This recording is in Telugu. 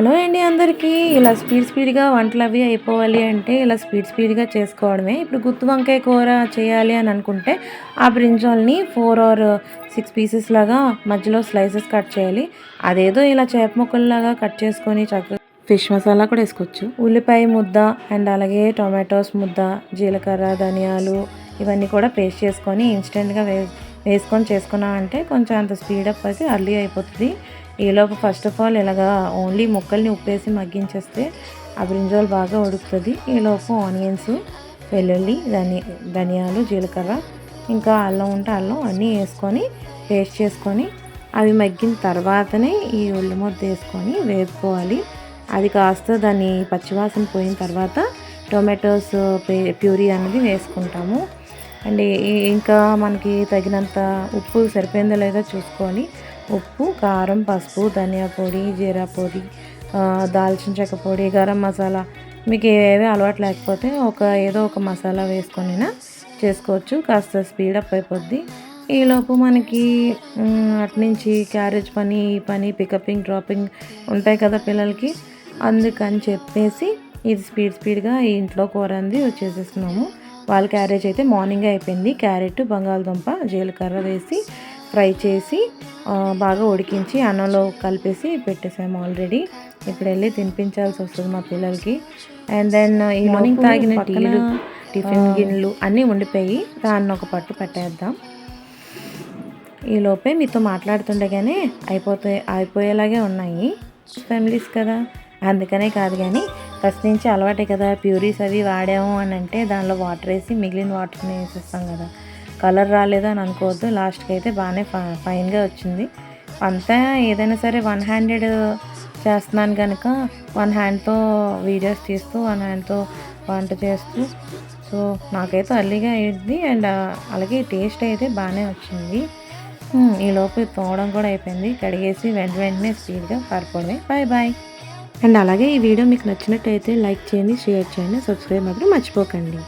హలో అండి అందరికీ. ఇలా స్పీడ్ స్పీడ్గా వంటలు అవి అయిపోవాలి అంటే ఇలా స్పీడ్ స్పీడ్గా చేసుకోవడమే. ఇప్పుడు గుత్తి వంకాయ కూర చేయాలి అని అనుకుంటే ఆ బ్రింజాల్ని ఫోర్ ఆర్ సిక్స్ పీసెస్ లాగా మధ్యలో స్లైసెస్ కట్ చేయాలి. అదేదో ఇలా చేప ముక్కల్లాగా కట్ చేసుకొని చక్కగా ఫిష్ మసాలా కూడా వేసుకోవచ్చు. ఉల్లిపాయ ముద్ద అండ్ అలాగే టొమాటోస్ ముద్ద జీలకర్ర ధనియాలు ఇవన్నీ కూడా పేస్ట్ చేసుకొని ఇన్స్టెంట్గా వే వేసుకొని చేసుకున్నామంటే కొంచెం అంత స్పీడప్ అయితే అర్లీ అయిపోతుంది. ఈలోపు ఫస్ట్ ఆఫ్ ఆల్ ఇలాగా ఓన్లీ ముక్కల్ని ఉప్పేసి మగ్గించేస్తే ఆ బ్రింజాల్ బాగా ఉడుకుతుంది. ఈలోపు ఆనియన్స్ వెల్లుల్లి ధని ధనియాలు జీలకర్ర ఇంకా అల్లం ఉంటే అల్లం అన్నీ వేసుకొని పేస్ట్ చేసుకొని అవి మగ్గిన తర్వాతనే ఈ ఉల్లి ముద్ద వేసుకొని వేపుకోవాలి. అది కాస్త దాన్ని పచ్చివాసన పోయిన తర్వాత టొమాటోస్ ప్యూరీ అనేది వేసుకుంటాము. అండ్ ఇంకా మనకి తగినంత ఉప్పు సరిపోయిందో లేదో చూసుకోవాలి. ఉప్పు కారం పసుపు ధనియా పొడి జీరా పొడి దాల్చిన చెక్క పొడి గరం మసాలా. మీకు ఏవేవి అలవాటు లేకపోతే ఒక ఏదో ఒక మసాలా వేసుకొనినా చేసుకోవచ్చు. కాస్త స్పీడప్ అయిపోద్ది. ఈలోపు మనకి అట్నుంచి క్యారేజ్ పని ఈ పని పికపింగ్ డ్రాపింగ్ ఉంటాయి కదా పిల్లలకి. అందుకని చెప్పేసి ఇది స్పీడ్ స్పీడ్గా ఇంట్లో కూర అంది వచ్చేసేస్తున్నాము వాళ్ళ క్యారేజ్ అయితే మార్నింగ్ అయిపోయింది. క్యారెట్ బంగాళదుంప జీలకర్ర వేసి ఫ్రై చేసి బాగా ఉడికించి అన్నంలో కలిపేసి పెట్టేసాము ఆల్రెడీ ఇప్పుడు వెళ్ళి తినిపించాల్సి వస్తుంది మా పిల్లలకి. అండ్ దెన్ ఈ మార్నింగ్ తాగిన టీలు టిఫిన్ గిన్నెలు అన్నీ ఉండిపోయి దాన్ని ఒక పట్టు పెట్టేద్దాం. ఈ లోపే మీతో మాట్లాడుతుండగానే అయిపోతే అయిపోయేలాగే ఉన్నాయి ఫ్యామిలీస్ కదా. అందుకనే కాదు కానీ ఫస్ట్ నుంచి అలవాటే కదా ప్యూరీస్ అవి వాడాము అని అంటే దానిలో వాటర్ వేసి మిగిలిన వాటర్ని వేసేస్తాం కదా. కలర్ రాలేదు అని అనుకోవద్దు. లాస్ట్కి అయితే బాగానే ఫైన్గా వచ్చింది. అంతా ఏదైనా సరే వన్ హ్యాండెడ్ చేస్తున్నాను కనుక వన్ హ్యాండ్తో వీడియోస్ తీస్తూ వన్ హ్యాండ్తో వంట చేస్తూ. సో నాకైతే అల్లిగా అయ్యింది అండ్ అలాగే టేస్ట్ అయితే బాగానే వచ్చింది. ఈ లోపు తోవడం కూడా అయిపోయింది. కడిగేసి వెంట వెంటనే స్పీడ్గా పడిపోవడమే బాయ్ బాయ్. అండ్ అలాగే ఈ వీడియో మీకు నచ్చినట్టయితే లైక్ చేయండి షేర్ చేయండి సబ్స్క్రైబ్ మాత్రం మర్చిపోకండి.